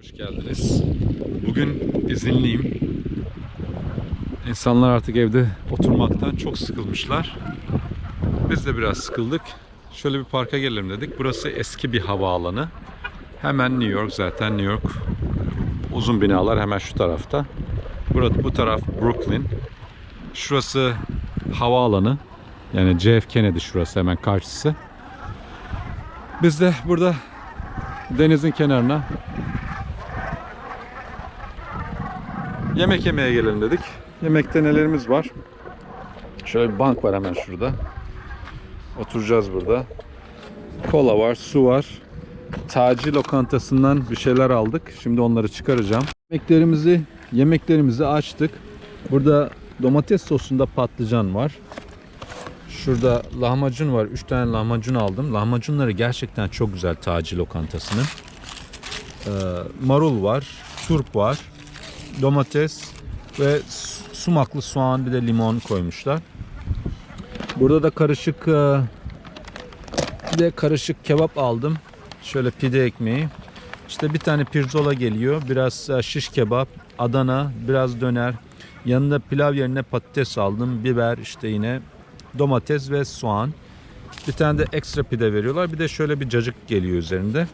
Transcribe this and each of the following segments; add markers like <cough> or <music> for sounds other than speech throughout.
Hoş geldiniz. Bugün izinliyim. İnsanlar artık evde oturmaktan çok sıkılmışlar. Biz de biraz sıkıldık. Şöyle bir parka gelelim dedik. Burası eski bir havaalanı. Hemen New York zaten New York. Uzun binalar hemen şu tarafta. Burada bu taraf Brooklyn. Şurası havaalanı. Yani JF Kennedy şurası hemen karşısı. Biz de burada denizin kenarına yemek yemeye gelelim dedik. Yemekte nelerimiz var? Şöyle bir bank var hemen şurada. Oturacağız burada. Kola var, su var. Taci lokantasından bir şeyler aldık. Şimdi onları çıkaracağım. Yemeklerimizi yemeklerimizi açtık. Burada domates sosunda patlıcan var. Şurada lahmacun var. 3 tane lahmacun aldım. Lahmacunları gerçekten çok güzel Taci lokantasının. Ee, marul var, turp var, domates ve su- sumaklı soğan bir de limon koymuşlar. Burada da karışık e, bir de karışık kebap aldım. Şöyle pide ekmeği. İşte bir tane pirzola geliyor. Biraz e, şiş kebap, Adana, biraz döner. Yanında pilav yerine patates aldım. Biber işte yine domates ve soğan. Bir tane de ekstra pide veriyorlar. Bir de şöyle bir cacık geliyor üzerinde.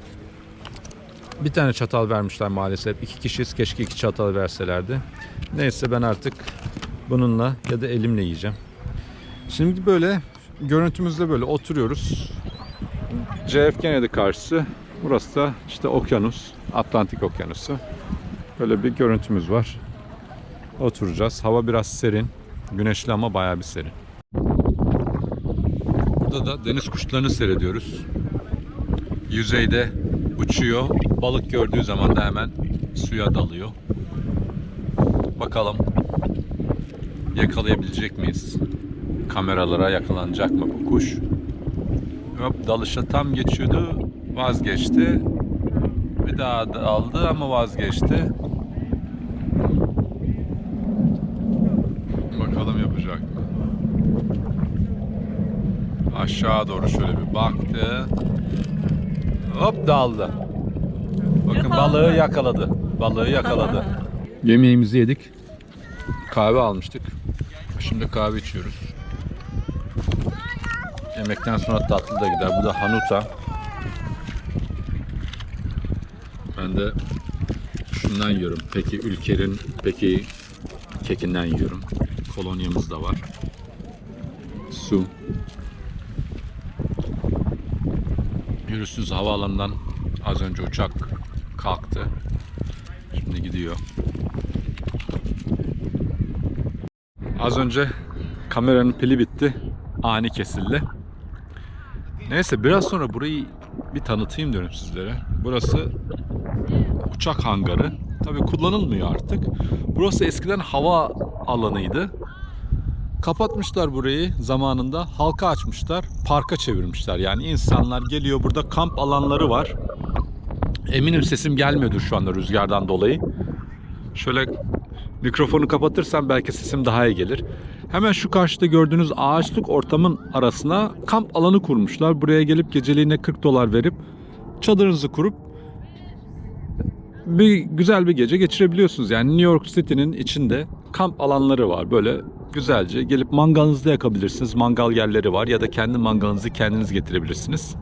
Bir tane çatal vermişler maalesef. İki kişiyiz. Keşke iki çatal verselerdi. Neyse ben artık bununla ya da elimle yiyeceğim. Şimdi böyle görüntümüzde böyle oturuyoruz. JF Kennedy karşısı. Burası da işte okyanus. Atlantik okyanusu. Böyle bir görüntümüz var. Oturacağız. Hava biraz serin. Güneşli ama bayağı bir serin. Burada da deniz kuşlarını seyrediyoruz. Yüzeyde uçuyor. Balık gördüğü zaman da hemen suya dalıyor. Bakalım yakalayabilecek miyiz? Kameralara yakalanacak mı bu kuş? Hop dalışa tam geçiyordu. Vazgeçti. Bir daha daldı ama vazgeçti. Bakalım yapacak mı? Aşağı doğru şöyle bir baktı. Hop daldı. Bakın balığı yakaladı. Balığı yakaladı. <laughs> Yemeğimizi yedik. Kahve almıştık. Şimdi kahve içiyoruz. Yemekten sonra tatlı da gider. Bu da hanuta. Ben de şundan yiyorum. Peki ülkenin peki kekinden yiyorum. Kolonyamız da var. Su. Görüyorsunuz havaalanından az önce uçak kalktı. Şimdi gidiyor. Az önce kameranın pili bitti. Ani kesildi. Neyse biraz sonra burayı bir tanıtayım diyorum sizlere. Burası uçak hangarı. Tabii kullanılmıyor artık. Burası eskiden hava alanıydı. Kapatmışlar burayı zamanında. Halka açmışlar. Parka çevirmişler. Yani insanlar geliyor. Burada kamp alanları var. Eminim sesim gelmiyordur şu anda rüzgardan dolayı. Şöyle mikrofonu kapatırsam belki sesim daha iyi gelir. Hemen şu karşıda gördüğünüz ağaçlık ortamın arasına kamp alanı kurmuşlar. Buraya gelip geceliğine 40 dolar verip çadırınızı kurup bir güzel bir gece geçirebiliyorsunuz. Yani New York City'nin içinde kamp alanları var. Böyle güzelce gelip mangalınızı yakabilirsiniz. Mangal yerleri var ya da kendi mangalınızı kendiniz getirebilirsiniz.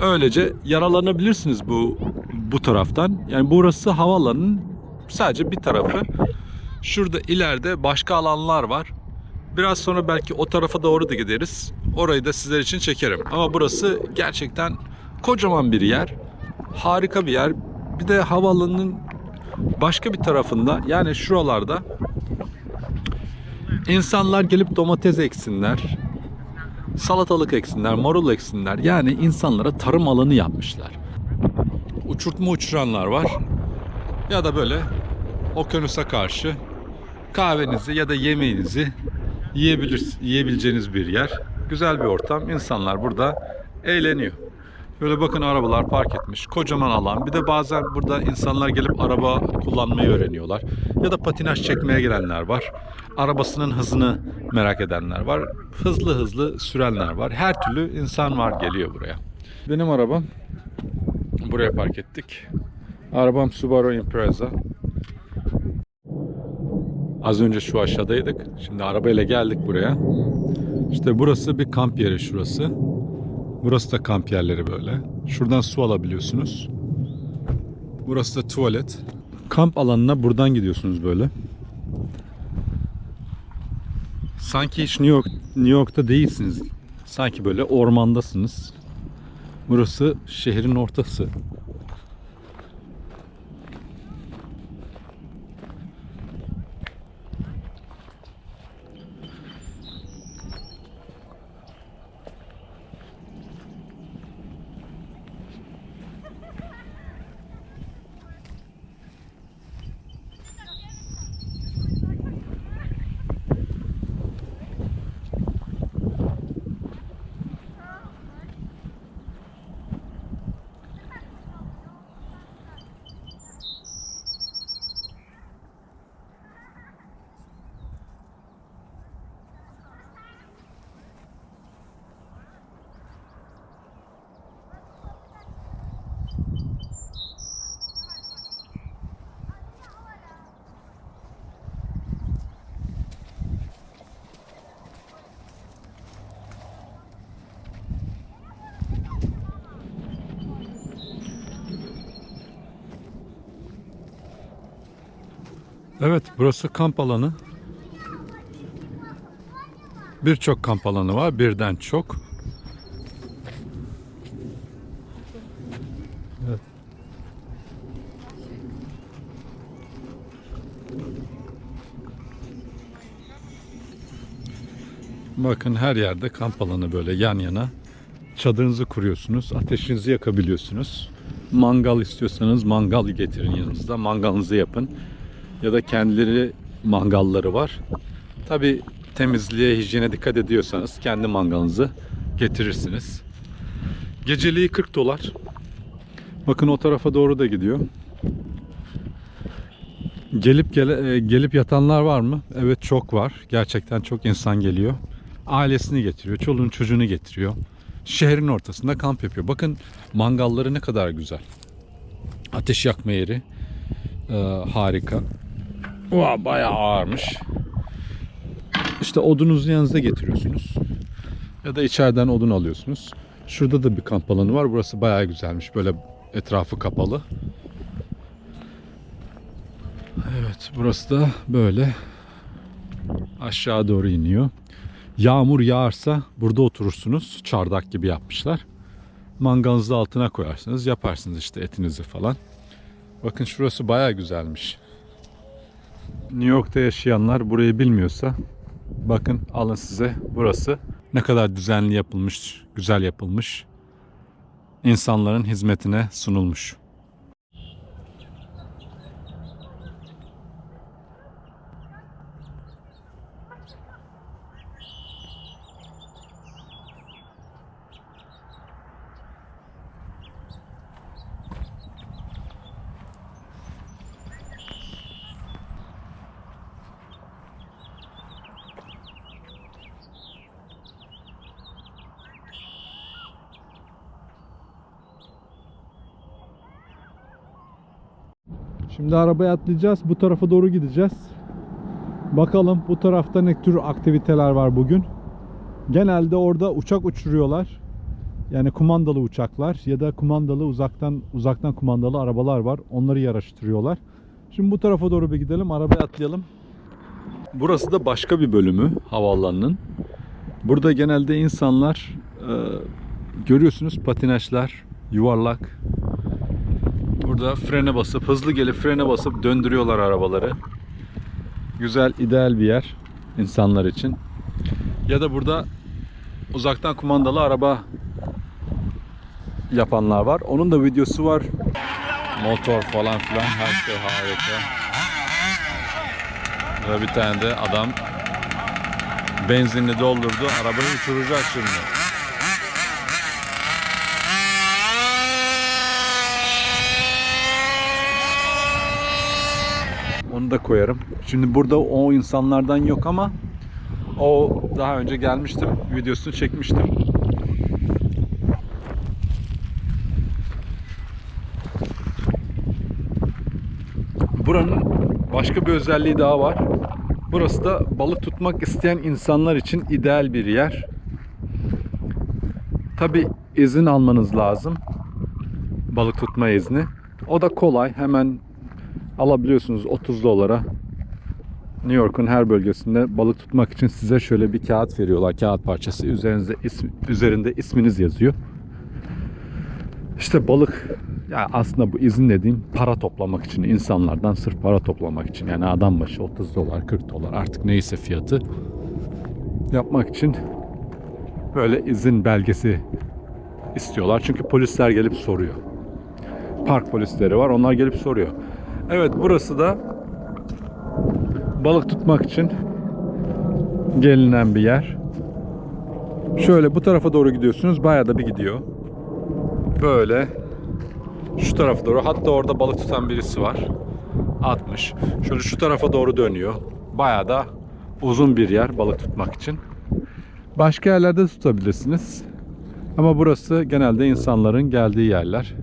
Öylece yaralanabilirsiniz bu bu taraftan. Yani burası havaalanının sadece bir tarafı. Şurada ileride başka alanlar var. Biraz sonra belki o tarafa doğru da gideriz. Orayı da sizler için çekerim. Ama burası gerçekten kocaman bir yer. Harika bir yer. Bir de havaalanının başka bir tarafında yani şuralarda insanlar gelip domates eksinler. Salatalık eksinler, marul eksinler. Yani insanlara tarım alanı yapmışlar. Uçurtma uçuranlar var. Ya da böyle okyanusa karşı kahvenizi ya da yemeğinizi yiyebilir, yiyebileceğiniz bir yer. Güzel bir ortam. İnsanlar burada eğleniyor. Böyle bakın arabalar park etmiş. Kocaman alan. Bir de bazen burada insanlar gelip araba kullanmayı öğreniyorlar. Ya da patinaj çekmeye gelenler var. Arabasının hızını merak edenler var. Hızlı hızlı sürenler var. Her türlü insan var geliyor buraya. Benim arabam buraya park ettik. Arabam Subaru Impreza. Az önce şu aşağıdaydık. Şimdi arabayla geldik buraya. İşte burası bir kamp yeri şurası. Burası da kamp yerleri böyle. Şuradan su alabiliyorsunuz. Burası da tuvalet. Kamp alanına buradan gidiyorsunuz böyle. Sanki hiç New York New York'ta değilsiniz. Sanki böyle ormandasınız. Burası şehrin ortası. Evet, burası kamp alanı. Birçok kamp alanı var, birden çok. Bakın her yerde kamp alanı böyle yan yana. Çadırınızı kuruyorsunuz, ateşinizi yakabiliyorsunuz. Mangal istiyorsanız mangal getirin yanınızda, mangalınızı yapın ya da kendileri mangalları var. Tabi temizliğe, hijyene dikkat ediyorsanız kendi mangalınızı getirirsiniz. Geceliği 40 dolar. Bakın o tarafa doğru da gidiyor. Gelip gele, e, gelip yatanlar var mı? Evet çok var. Gerçekten çok insan geliyor. Ailesini getiriyor, çoluğun çocuğunu getiriyor. Şehrin ortasında kamp yapıyor. Bakın mangalları ne kadar güzel. Ateş yakma yeri. Ee, harika. Oha, bayağı ağırmış. İşte odunuzu yanınıza getiriyorsunuz. Ya da içeriden odun alıyorsunuz. Şurada da bir kamp alanı var. Burası bayağı güzelmiş. Böyle etrafı kapalı. Evet, burası da böyle aşağı doğru iniyor. Yağmur yağarsa burada oturursunuz. Çardak gibi yapmışlar. Mangalınızı altına koyarsınız. Yaparsınız işte etinizi falan. Bakın şurası bayağı güzelmiş. New York'ta yaşayanlar burayı bilmiyorsa bakın alın size burası ne kadar düzenli yapılmış, güzel yapılmış. insanların hizmetine sunulmuş. Şimdi arabaya atlayacağız. Bu tarafa doğru gideceğiz. Bakalım bu tarafta ne tür aktiviteler var bugün. Genelde orada uçak uçuruyorlar. Yani kumandalı uçaklar ya da kumandalı uzaktan uzaktan kumandalı arabalar var. Onları yarıştırıyorlar. Şimdi bu tarafa doğru bir gidelim. Arabaya atlayalım. Burası da başka bir bölümü havaalanının. Burada genelde insanlar e, görüyorsunuz patinajlar, yuvarlak, Burada frene basıp hızlı gelip frene basıp döndürüyorlar arabaları. Güzel, ideal bir yer insanlar için. Ya da burada uzaktan kumandalı araba yapanlar var. Onun da videosu var. Motor falan filan her şey harika. Ve bir tane de adam benzinli doldurdu. Arabayı uçuracak şimdi. Onu da koyarım. Şimdi burada o insanlardan yok ama o daha önce gelmiştim. Videosunu çekmiştim. buranın başka bir özelliği daha var. Burası da balık tutmak isteyen insanlar için ideal bir yer. Tabi izin almanız lazım. Balık tutma izni. O da kolay. Hemen alabiliyorsunuz 30 dolara. New York'un her bölgesinde balık tutmak için size şöyle bir kağıt veriyorlar. Kağıt parçası. Üzerinde, ismi, üzerinde isminiz yazıyor. İşte balık ya aslında bu izin dediğim para toplamak için insanlardan sırf para toplamak için yani adam başı 30 dolar 40 dolar artık neyse fiyatı yapmak için böyle izin belgesi istiyorlar. Çünkü polisler gelip soruyor. Park polisleri var onlar gelip soruyor. Evet burası da balık tutmak için gelinen bir yer. Şöyle bu tarafa doğru gidiyorsunuz bayağı da bir gidiyor. Böyle şu tarafa doğru. Hatta orada balık tutan birisi var. 60. Şöyle şu tarafa doğru dönüyor. Bayağı da uzun bir yer balık tutmak için. Başka yerlerde tutabilirsiniz. Ama burası genelde insanların geldiği yerler.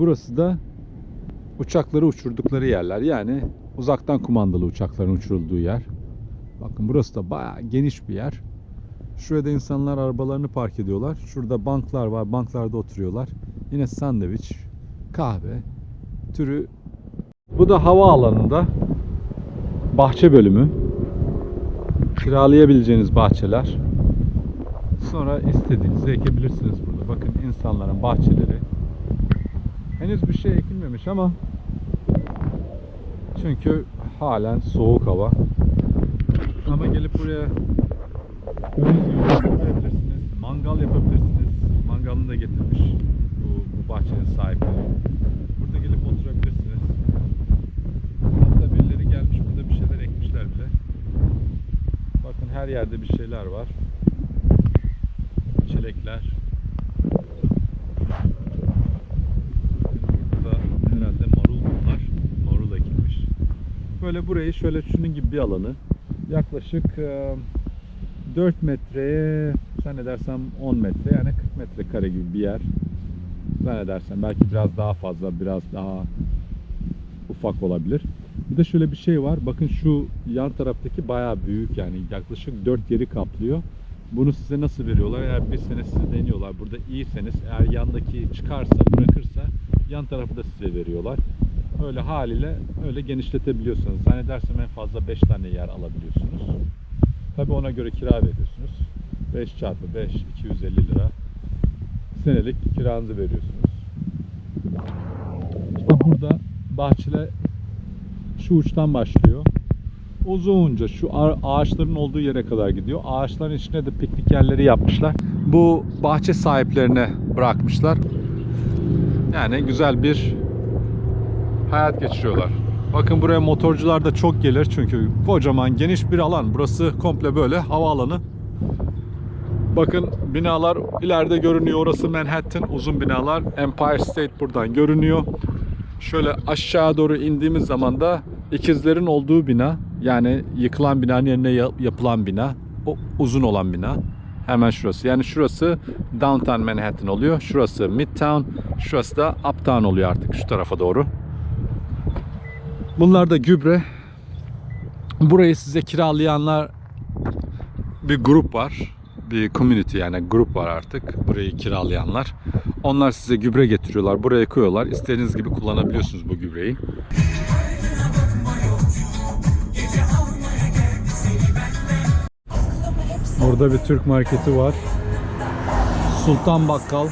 Burası da uçakları uçurdukları yerler. Yani uzaktan kumandalı uçakların uçurulduğu yer. Bakın burası da bayağı geniş bir yer. Şurada insanlar arabalarını park ediyorlar. Şurada banklar var. Banklarda oturuyorlar. Yine sandviç, kahve türü. Bu da hava alanında bahçe bölümü. Kiralayabileceğiniz bahçeler. Sonra istediğinizi ekebilirsiniz burada. Bakın insanların bahçeleri. Henüz bir şey ekilmemiş ama çünkü halen soğuk hava. Ama gelip buraya yapabilirsiniz. Mangal yapabilirsiniz. Mangalını da getirmiş bu, bu bahçenin sahipleri. Burada gelip oturabilirsiniz. Hatta birileri gelmiş burada bir şeyler ekmişler bile. Bakın her yerde bir şeyler var. Çilekler. Burada herhalde marul bunlar. Marul ekilmiş. Böyle burayı şöyle şunun gibi bir alanı yaklaşık e, 4 metreye zannedersem 10 metre yani 40 metrekare gibi bir yer. Zannedersem belki biraz daha fazla biraz daha ufak olabilir. Bir de şöyle bir şey var. Bakın şu yan taraftaki bayağı büyük yani yaklaşık 4 yeri kaplıyor. Bunu size nasıl veriyorlar? Eğer bir sene size deniyorlar. Burada iyiyseniz eğer yandaki çıkarsa bırakırsa yan tarafı da size veriyorlar. Öyle haliyle öyle genişletebiliyorsunuz. Zannedersem en fazla 5 tane yer alabiliyorsunuz. Tabi ona göre kira veriyorsunuz. 5 çarpı 5 250 lira senelik kiranızı veriyorsunuz. İşte burada bahçele şu uçtan başlıyor. Uzunca şu ağ- ağaçların olduğu yere kadar gidiyor. Ağaçların içine de piknik yerleri yapmışlar. Bu bahçe sahiplerine bırakmışlar. Yani güzel bir hayat geçiriyorlar. Bakın buraya motorcular da çok gelir çünkü kocaman geniş bir alan. Burası komple böyle havaalanı. Bakın binalar ileride görünüyor. Orası Manhattan uzun binalar. Empire State buradan görünüyor. Şöyle aşağı doğru indiğimiz zaman da ikizlerin olduğu bina yani yıkılan binanın yerine ya- yapılan bina. O uzun olan bina. Hemen şurası. Yani şurası Downtown Manhattan oluyor. Şurası Midtown. Şurası da Uptown oluyor artık şu tarafa doğru. Bunlar da gübre. Burayı size kiralayanlar bir grup var. Bir community yani grup var artık. Burayı kiralayanlar. Onlar size gübre getiriyorlar. Buraya koyuyorlar. İstediğiniz gibi kullanabiliyorsunuz bu gübreyi. Burada bir Türk marketi var. Sultan Bakkal.